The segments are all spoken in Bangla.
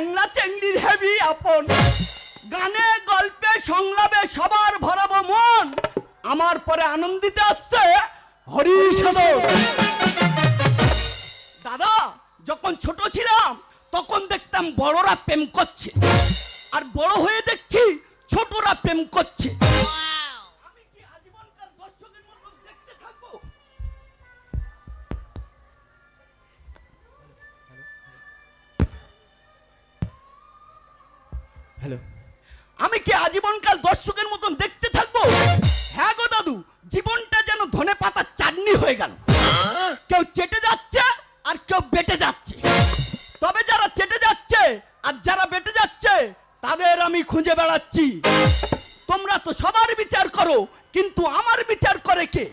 চ্যাংলা চেংড়ির হেভি আপন। গানে, গল্পে, সংলাপে সবার ভরাবো মন। আমার পরে আনন্দিতে আসছে হরিষদন দাদা, যখন ছোট ছিলাম, তখন দেখতাম বড়রা প্রেম করছে। আর বড় হয়ে দেখছি ছোটরা প্রেম করছে। হ্যালো। আমি কি আজীবনকাল দর্শকের মতন দেখতে থাকব? হ্যাঁ গো দাদু, জীবনটা যেন ধনে পাতার চাটনি হয়ে গেল। কেউ চেটে যাচ্ছে আর কেউ বেটে যাচ্ছে। তবে যারা চেটে যাচ্ছে আর যারা বেটে যাচ্ছে, তাদের আমি খুঁজে বেড়াচ্ছি। তোমরা তো সবার বিচার করো, কিন্তু আমার বিচার করে কে?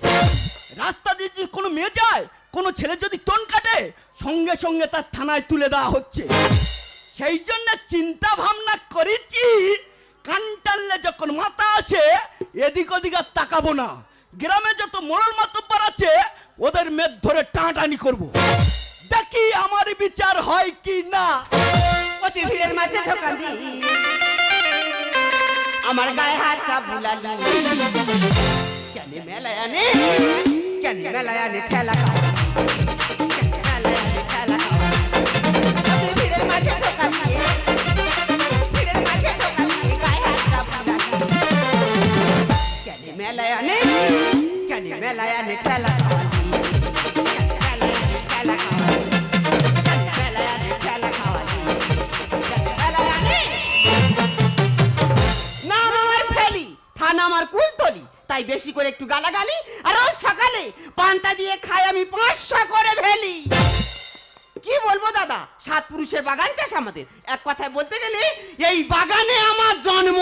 রাস্তা দিয়ে যদি কোনো মেয়ে যায়, কোনো ছেলে যদি টোন কাটে, সঙ্গে সঙ্গে তার থানায় তুলে দেওয়া হচ্ছে। সেই জন্য চিন্তা ভাবনা করেছি কান টানলে যখন মাথা আসে, এদিক ওদিক আর তাকাবো না। গ্রামে যত মোড়ল মাতব্বর আছে, ওদের মেদ ধরে টানাটানি করব। দেখি আমার বিচার হয় কি না। আমার গায়ে কেন মেলায় আনে, কেন মেলায় আনে ঠেলা মাঝে বেশি করে একটু গালাগালি আর রোজ সকালে পান্তা দিয়ে খাই আমি পাঁচশো করে ফেলি। কি বলব দাদা সাত পুরুষের বাগান চাষ আমাদের এক কথায় বলতে গেলে এই বাগানে আমার জন্ম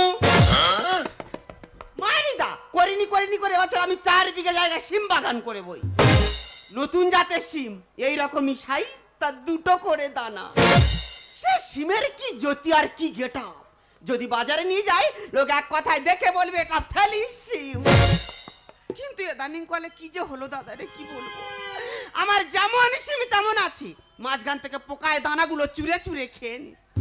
মারিদা করিনি করিনি, করে বছর আমি চার বিঘা জায়গায় সিম বাগান করে বই নতুন জাতের সিম এই রকমই সাইজ তার দুটো করে দানা। সে সিমের কি জ্যোতি আর কি গেটা যদি বাজারে নিয়ে যাই, লোক এক কথায় দেখে বলবে, এটা ফেলি সিম কিন্তু এদানিং কলে কি যে হলো দাদা রে, কি বলব? আমার যেমন সিম তেমন আছি। মাঝখান থেকে পোকায় দানাগুলো চুরে চুরে খেয়ে নিচ্ছে।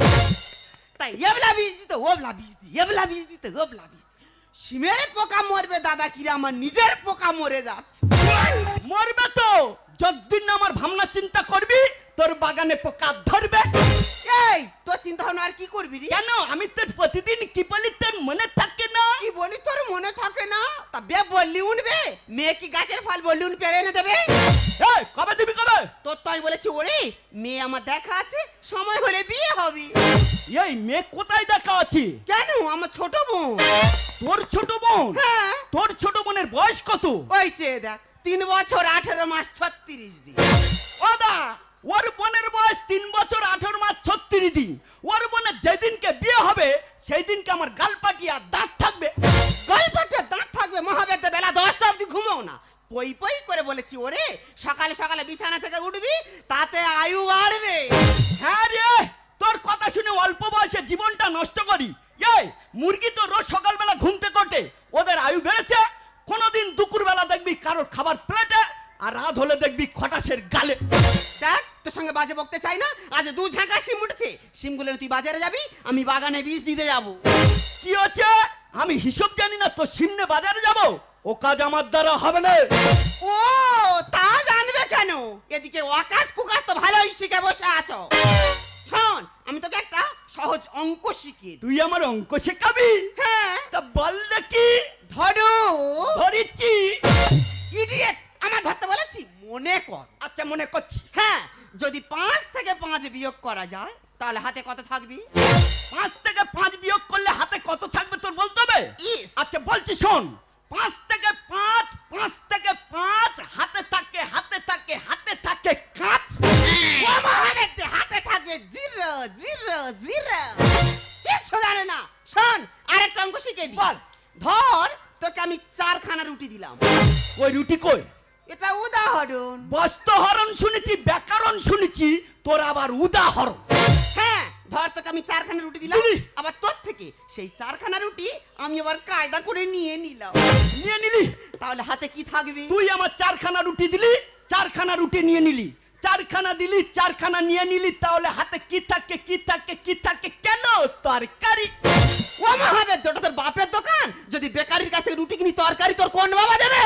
তাই এবলা বীজ দিতে, ওবলা বীজ দি এবলা বীজ দিতে, ওবলা বীজ দি। সিমের পোকা মরবে দাদা কিরে আমার নিজের পোকা মরে যাচ্ছে। মরবে তো! যতদিন না আমার ভাবনা চিন্তা করবি তোর বাগানে পোকা ধরবে। এই তোর চিন্তা ভাবনা আর কি করবি রে? কেন? আমি তোর প্রতিদিন কি বলি তোর মনে থাকে না? কি বলি তোর মনে থাকে না? তা বে বললি উনবে। মেয়ে কি গাছের ফল বললি উন পেড়ে এনে দেবে। এই, কবে দিবি কবে? তোর তো আমি বলেছি ওরে মেয়ে আমার দেখা আছে সময় হলে বিয়ে হবে। এই মেয়ে কোথায় দেখা আছে? কেন? আমার ছোট বোন। তোর ছোট বোন? হ্যাঁ। তোর ছোট বোনের বয়স কত? ওই চেয়ে দেখ। তিন বছর আঠেরো মাস ছত্রিশ দিন। ওদা ওর বোনের বয়স তিন বছর আঠারো মাস ছত্রিশ দিন। ওর বোনের যেদিনকে বিয়ে হবে সেই দিনকে আমার পাটিয়া দাঁত থাকবে। গল্পটা দাঁত থাকবে মহাবেদ্য বেলা দশটা অবধি ঘুমো না। পই পই করে বলেছি ওরে সকালে সকালে বিছানা থেকে উঠবি তাতে আয়ু বাড়বে। হ্যাঁ রে তোর কথা শুনে অল্প বয়সে জীবনটা নষ্ট করি। এই মুরগি তো রোজ সকালবেলা ঘুমতে কোটে ওদের আয়ু বেড়েছে। কারোর খাবার প্লেটে আর রাত হলে দেখবি খটাসের গালে। দেখ তোর সঙ্গে বাজে বকতে চাই না? আজ দু ঝাঁকা সিম উঠেছে। সিমগুলো তুই বাজারে যাবি আমি বাগানে বীজ দিতে যাব। কি হচ্ছে? আমি হিসাব জানি না তো সিমনে বাজারে যাব। ও কাজ আমার দ্বারা হবে না। ও তা জানবে কেন? এদিকে ওয়াকাশ কুকাশ তো ভালোই শিখে বসে আছো। শোন আমি তোকে একটা সহজ অঙ্ক শিখিয়ে তুই আমার অঙ্ক শেখাবি? হ্যাঁ। তা বল দেখি। ধরো। ধরিচ্ছি ইডিয়েট আমার ধরতে বলেছি? মনে কর। আচ্ছা মনে করছি। হ্যাঁ যদি পাঁচ থেকে পাঁচ বিয়োগ করা যায় তাহলে হাতে কত থাকবি? পাঁচ থেকে পাঁচ বিয়োগ করলে হাতে কত থাকবে তোর বলতে হবে? আচ্ছা বলছি শোন। পাঁচ থেকে পাঁচ পাঁচ থেকে পাঁচ হাতে থাকে হাতে থাকে হাতে থাকে কাঁচ। হাতে থাকবে জিরো জিরো জিরো। কিছু জানে না। শোন আরেকটা অঙ্ক শিখে বল। ধর তোকে আমি চারখানা রুটি দিলাম। ওই রুটি কই? এটা উদাহরণ। বস্তহরণ শুনেছি ব্যাকরণ শুনেছি তোর আবার উদাহরণ। হ্যাঁ ধর তোকে আমি চারখানা রুটি দিলাম আবার তোর থেকে সেই চারখানা রুটি আমি আবার কায়দা করে নিয়ে নিলাম। নিয়ে নিলি? তাহলে হাতে কি থাকবে? তুই আমার চারখানা রুটি দিলি চারখানা রুটি নিয়ে নিলি। চারখানা দিলি চারখানা নিয়ে নিলি তাহলে হাতে কি থাকে কি থাকে কি থাকে কেন? তরকারি। ও ওটা তোর বাপের দোকান? যদি বেকারির কাছ থেকে রুটি কিনি তরকারি তোর কোন বাবা দেবে?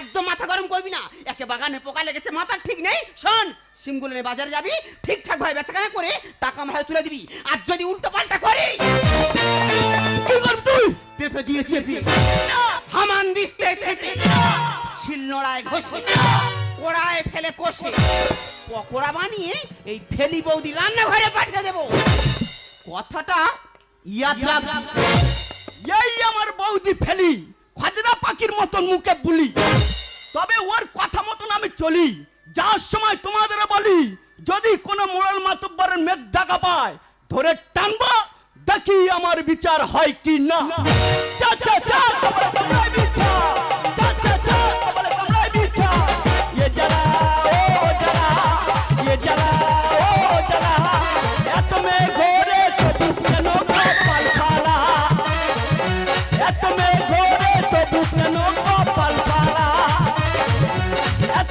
একদম মাথা গরম করবি না। একে বাগানে পোকা লেগেছে মাথার ঠিক নেই। শোন সিমগুলো নিয়ে বাজারে যাবি ঠিকঠাক ভাবে বেচাকেনা করে টাকা আমার হাতে তুলে দিবি। আর যদি উল্টো পাল্টা করিস তুই? পেঁপে দিয়ে চেপে। হামান দিস্তে ঠেটে শিলনোড়ায় ঘষে। কোড়ায় ফেলে কষে। পকোড়া বানিয়ে এই ফেলি বৌদি রান্নাঘরে পাঠিয়ে দেবো। কথাটা এই আমার বৌদি ফেলি খজরা পাখির মতন মুখে বুলি। তবে ওর কথা মতন আমি চলি। যাওয়ার সময় তোমাদের বলি, যদি কোনো মোড়ল মাতব্বরের মেঘ দেখা পায়, ধরে টানবো, দেখি আমার বিচার হয় কি না। চা চা। চা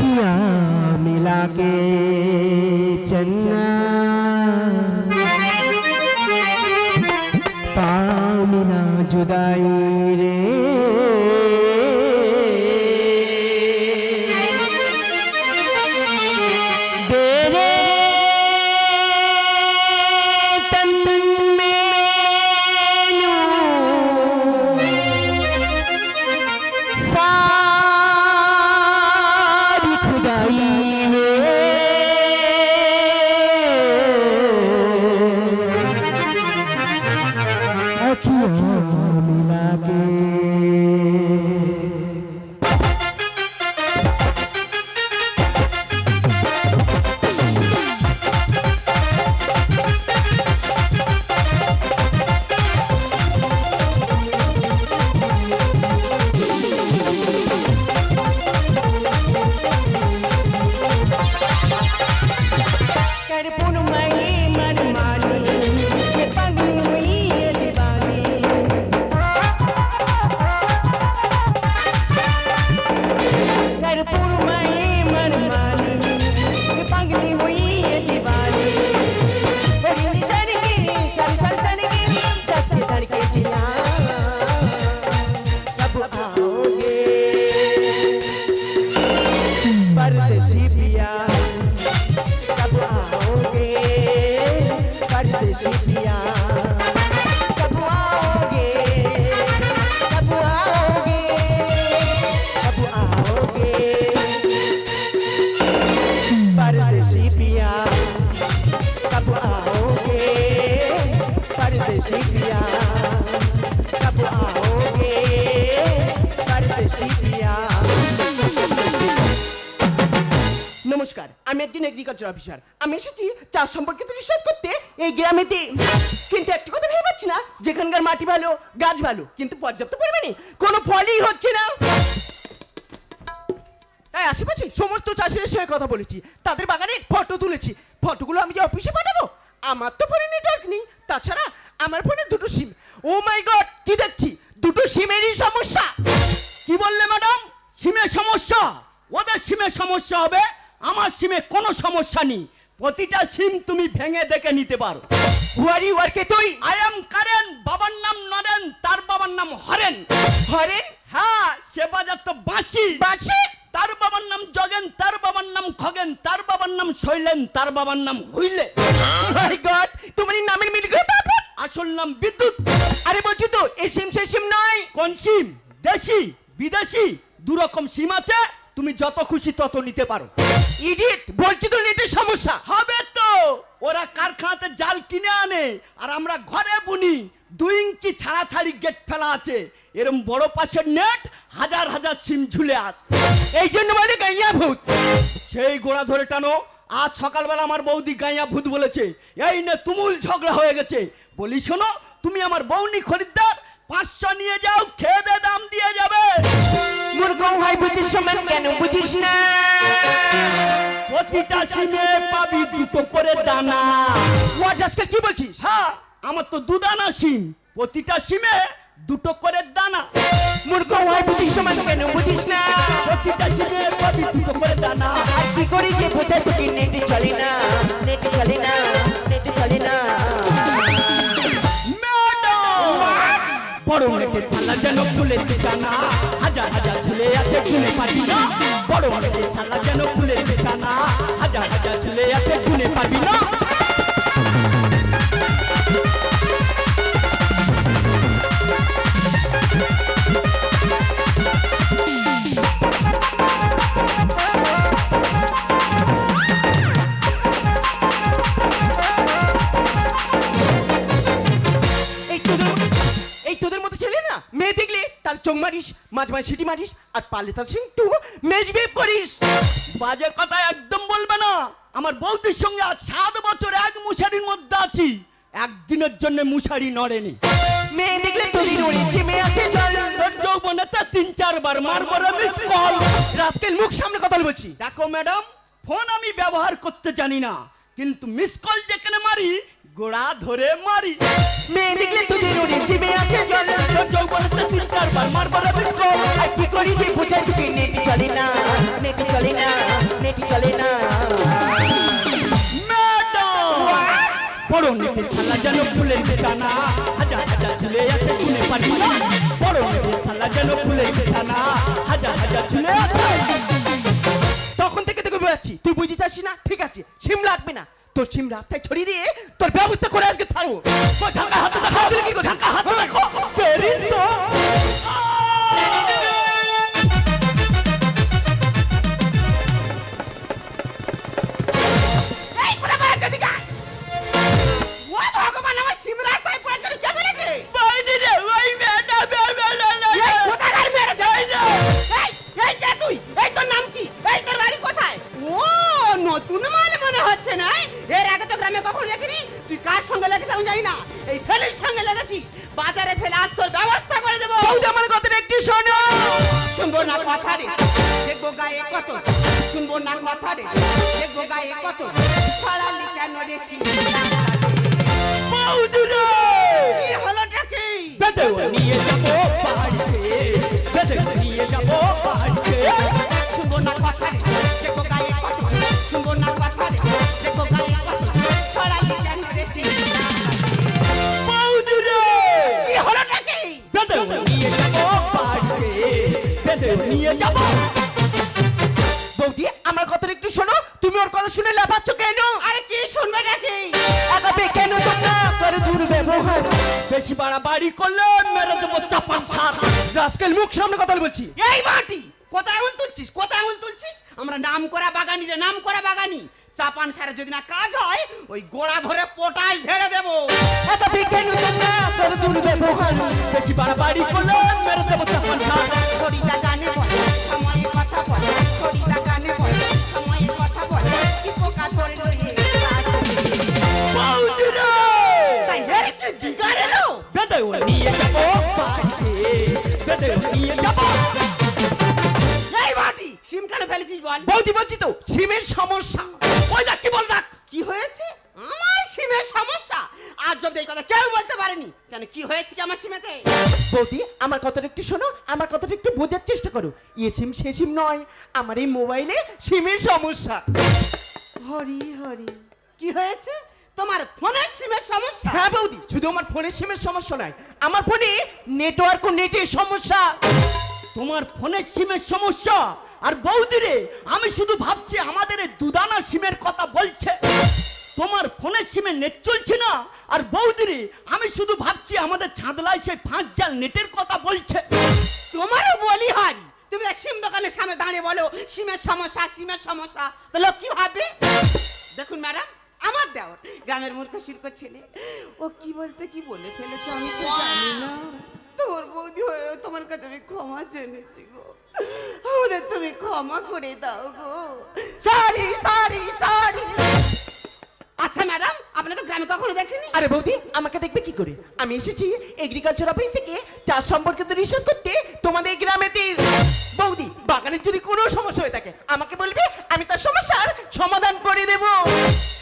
अखियाँ मिला के चन्ना। पामिना जुदाई रे। আমি একজন এগ্রিকালচার অফিসার আমি এসেছি চাষ সম্পর্কে সম্পর্কিত রিসার্চ করতে এই গ্রামেতে। কিন্তু একটা কথা ভেবে পাচ্ছি না, যেখানকার মাটি ভালো, গাছ ভালো, কিন্তু পর্যাপ্ত পরিমাণে কোনো ফলই হচ্ছে না। তাই আশেপাশে সমস্ত চাষিদের সঙ্গে কথা বলেছি, তাদের বাগানের ফটো তুলেছি। ফটোগুলো আমি যে অফিসে পাঠাবো? আমার তো ফোনে নেটওয়ার্ক নেই। তাছাড়া আমার ফোনে দুটো সিম ও মাই গড কি দেখছি? দুটো সিমেরই সমস্যা। কি বললে ম্যাডাম সিমের সমস্যা? ওদের সিমের সমস্যা হবে? আমার সিমে কোনো সমস্যা নেই। প্রতিটা সিম তুমি ভেঙে দেখে নিতে পারো। হুয়ারি ওয়ার্কে তুই? আই এম কারেন বাবার নাম নরেন তার বাবার নাম হরেন হরেন হ্যাঁ সে বাজার তো বাঁশি। বাঁশি? তার বাবার নাম জগেন তার বাবার নাম খগেন তার বাবার নাম শৈলেন তার বাবার নাম হইলে। মাই গড তোমার নামের মিল আসল নাম বিদ্যুৎ। আরে বলছি তো এই সিম সেই সিম নয়। কোন সিম? দেশি বিদেশি দু রকম সিম আছে। তুমি যত খুশি তত নিতে পারো। ইডিট বলছি তো নেটের সমস্যা। হবে তো। ওরা কারখানাতে জাল কিনে আনে আর আমরা ঘরে বুনি। দুই ইঞ্চি ছাড়া ছাড়ি গেট ফেলা আছে। এরম বড় পাশের নেট হাজার হাজার সিম ঝুলে আছে। এই জন্য বলে গাইয়া ভূত। সেই গোড়া ধরে টানো। আজ সকালবেলা আমার বৌদি গাইয়া ভূত বলেছে এই নে তুমুল ঝগড়া হয়ে গেছে। বলি শোনো তুমি আমার বৌনি খরিদ্দার পাঁচশো নিয়ে যাও খেয়ে দে দাম দিয়ে যাবে। মূর্খ হয় বুদ্ধির সমান কেন বুঝিস না? প্রতিটা সিমে পাবি দুটো করে দানা। ওয়াট আজকে কি বলছিস? হ্যাঁ আমার তো দুদানা সিম। প্রতিটা সিমে দুটো করে দানা। মূর্খ হয় বুদ্ধির সমান কেন বুঝিস না? প্রতিটা সিমে পাবি দুটো করে দানা। আর কি করি যে বোঝাই তোকে নেট চলে না নেট চলে না নেট চলে না। নেটের থালা যেন ফুলের ঠিকানা। হাজার হাজার ছেলে আছে শুনে পারবি না। নেটের থালা যেন ফুলের ঠিকানা। হাজার হাজার ছেলে আছে শুনে পারবি না। মাঝে মাঝে সিটি মারিস আর পারলে তার করিস। বাজে কথা একদম বলবে না। আমার বৌদির সঙ্গে আজ সাত বছর এক মুশারির মধ্যে আছি। একদিনের জন্য মুশারি নড়েনি। মেয়ে দেখলে নড়ে মেয়ে আছে চল তোর যৌবনেতে তিন চারবার মারবো মিস কল রাস্কেল মুখ সামনে কথা বলছি। দেখো ম্যাডাম ফোন আমি ব্যবহার করতে জানি না। কিন্তু মিস কল যেখানে মারি গোড়া ধরে মারি। মেয়ে দেখলে তোদের আছে। চল তোর যৌবনেতে তিন চারবার মারবো রে মিস কল আর কি করি যে বোঝাই তোকে নেট চলে না নেট চলে না নেট চলে না। বড় নেটের থালা যেন ফুলের ঠিকানা হাজার হাজার ঝুলে আছে শুনে পারি না বড় নেটের থালা যেন ফুলের হাজার হাজার ঝুলে আছে। তখন থেকে তোকে বোঝাচ্ছি। তুই বুঝতে চাচ্ছিস না? ঠিক আছে সিম লাগবে না। তোর সিম রাস্তায় ছড়িয়ে দিয়ে তোর ব্যবস্থা করে আজকে ওই ঢাকা হাতে কি হাতে তুই? এই তোর নাম কি? এই তোর বাড়ি কোথায়? ও নতুন মনে হচ্ছে না এর আগে তো গ্রামে কখনো দেখিনি। তুই কার সঙ্গে লেগেছিস আমি জানি না। এই ফেলির সঙ্গে লেগেছিস। বাজারে ফেলে আজ তোর ব্যবস্থা করে দেবো। বৌদি আমার কথাটা একটু শোনো। শুনব না কথা রে। দেখব গায়ে কত। শুনব না কথা রে। দেখব গায়ে কত। ছড়ালি কেন রে বৌদুরে কি হলোটা কি? বেদে নিয়ে যাব বাড়িতে বেদে নিয়ে যাব বাড়িতে শুনব না কথা রে। দেখব গায়ে নিয়ে যাব বাড়িতে বেদে নিয়ে যাব বৌদি আমার কথাটা একটু শোনো। তুমি ওর কথা শুনে লাফাচ্ছ কেন? আরে কি শুনবে নাকি? আগাবে কেন তোমরা? করে দুর্ব্যবহার। বেশি বাড়াবাড়ি করলে মেরে দেবো চাপান সার রাস্কেল মুখ সামনে কথা বলছি। এই মাটি কোথায় আঙুল তুলছিস? কোথায় আঙুল তুলছিস? আমরা নাম করা বাগানি রে নাম বাগানি সারে যদি না কাজ হয় ওই গোড়া ধরে পটাশ ঝেড়ে দেব। দেবো আগাবে কেন তোমরা করে দুর্ব্যবহার বেশি বাড়াবাড়ি করলে মেরে দেবো চাপান সার গানে বল সময়ে কথা বল খড়িটা গানে বল সময়ে কথা বল কি পোকা ধরে তাই কি বেদে নিয়ে যাব বেদে নিয়ে যাব। কেন ফেলেছিস বল? বৌদি বলছি তো সিমের সমস্যা। ওই দেখ কি বল দেখ? কি হয়েছে? আমার সিমের সমস্যা। আজ যদি এই কথা কেউ বলতে পারেনি কেন কি হয়েছে কি আমার সিমেতে? বৌদি আমার কথাটা একটু শোনো আমার কথাটা একটু বোঝার চেষ্টা করো। এ সিম সে সিম নয় আমার এই মোবাইলে সিমের সমস্যা। হরি হরি কি হয়েছে? তোমার ফোনের সিমের সমস্যা? হ্যাঁ বৌদি শুধু আমার ফোনের সিমের সমস্যা নয় আমার ফোনে নেটওয়ার্ক ও নেটের সমস্যা। তোমার ফোনের সিমের সমস্যা? আর বৌদিরে আমি শুধু ভাবছি আমাদের এই দুদানা সিমের কথা বলছে। তোমার ফোনের সিমে নেট চলছে না? আর বৌদিরে আমি শুধু ভাবছি আমাদের ছাদলায় সেই ফাঁস জাল নেটের কথা বলছে। তোমারও বলি হারি তুমি সিম দোকানের সামনে দাঁড়িয়ে বলো সিমের সমস্যা সিমের সমস্যা। তো লোক কি ভাববে? দেখুন ম্যাডাম আমার দেওয়ার গ্রামের মূর্খ শিল্প ছেলে। ও কি বলতে কি বলে ফেলেছে আমি তো জানি না। তোর বৌদি হয়ে তোমার কাছে আমি ক্ষমা জেনেছি গো। আমাদের তুমি ক্ষমা করে দাও গো। Sorry sorry sorry. আচ্ছা ম্যাডাম আপনি তো গ্রামে কখনো দেখেনি আরে বৌদি, আমাকে দেখবে কি করে? আমি এসেছি এগ্রিকালচার অফিস থেকে চাষ সম্পর্কিত রিসার্চ করতে তোমাদের গ্রামেতে বৌদি বাগানের যদি কোনো সমস্যা হয়ে থাকে, আমাকে বলবে, আমি তার সমস্যার সমাধান করে দেবো।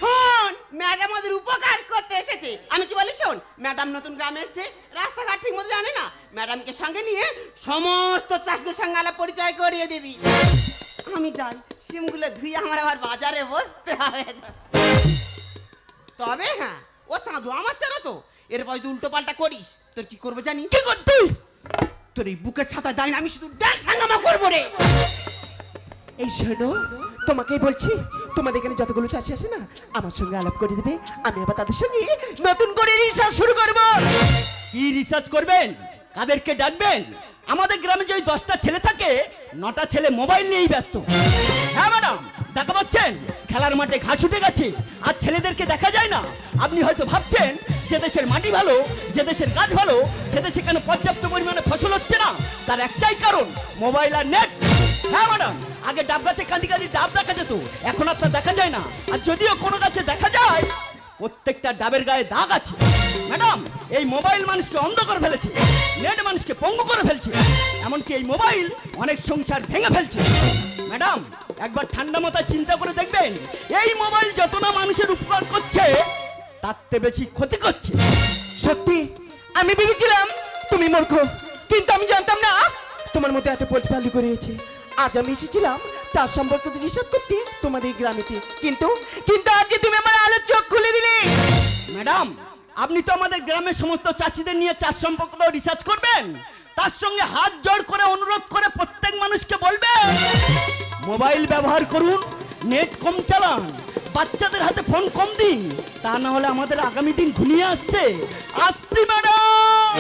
শোন ম্যাডাম ওদের উপকার করতে এসেছে। আমি কি বলি শোন ম্যাডাম নতুন গ্রামে এসেছে রাস্তাঘাট ঠিক মতো জানে না। ম্যাডামকে সঙ্গে নিয়ে সমস্ত চাষিদের সঙ্গে আলাপ পরিচয় করিয়ে দিবি। আমি যাই সিমগুলো ধুয়ে আমার আবার বাজারে বসতে হবে। তবে হ্যাঁ ও চাঁদু আমার চারা তো। এরপর যদি উল্টো পাল্টা করিস তোর কি করব জানিস? কি করতে তোর এই বুকের ছাতা দেয় না আমি শুধু ড্যান্স হাঙ্গামা করব রে। এই শোনো তোমাকেই বলছি তোমাদের এখানে যতগুলো চাষি আছে না, আমার সঙ্গে আলাপ করে দেবে। আমি আবার তাদের সঙ্গে নতুন করে রিসার্চ শুরু করব। কি রিসার্চ করবেন? কাদেরকে ডাকবেন? আমাদের গ্রামে যে ওই দশটা ছেলে থাকে, নটা ছেলে মোবাইল নিয়েই ব্যস্ত। হ্যাঁ ম্যাডাম দেখা পাচ্ছেন? খেলার মাঠে ঘাস উঠে গেছে, আর ছেলেদেরকে দেখা যায় না। আপনি হয়তো ভাবছেন, যে দেশের মাটি ভালো, যে দেশের গাছ ভালো, সে দেশে কেন পর্যাপ্ত পরিমাণে ফসল হচ্ছে না? তার একটাই কারণ মোবাইল আর নেট হ্যাঁ ম্যাডাম আগে ডাব গাছে কাঁদি কাঁদি ডাব দেখা যেত, এখন আপনার দেখা যায় না। আর যদিও কোনো গাছে দেখা যায়, প্রত্যেকটা ডাবের গায়ে দাগ আছে। ম্যাডাম, এই মোবাইল মানুষকে অন্ধ করে ফেলেছে, নেট মানুষকে পঙ্গু করে ফেলছে, এমনকি এই মোবাইল অনেক সংসার ভেঙে ফেলছে। ম্যাডাম, একবার ঠান্ডা মাথায় চিন্তা করে দেখবেন, এই মোবাইল যত না মানুষের উপকার করছে, তার চেয়ে বেশি ক্ষতি করছে। সত্যি, আমি ভেবেছিলাম তুমি মূর্খ, কিন্তু আমি জানতাম না তোমার মধ্যে এত প্রতিপালু করেছে আজ আমি এসেছিলাম তার সম্পর্কে নিষেধ করতে তোমাদের গ্রামেতে কিন্তু কিন্তু আজকে তুমি আমার আলোর চোখ খুলে দিলে। ম্যাডাম আপনি তো আমাদের গ্রামের সমস্ত চাষিদের নিয়ে চাষ সম্পর্কে রিসার্চ করবেন। তার সঙ্গে হাত জোড় করে অনুরোধ করে প্রত্যেক মানুষকে বলবেন মোবাইল ব্যবহার করুন নেট কম চালান বাচ্চাদের হাতে ফোন কম দিন তা না হলে আমাদের আগামী দিন ঘুমিয়ে আসছে। আসছি ম্যাডাম!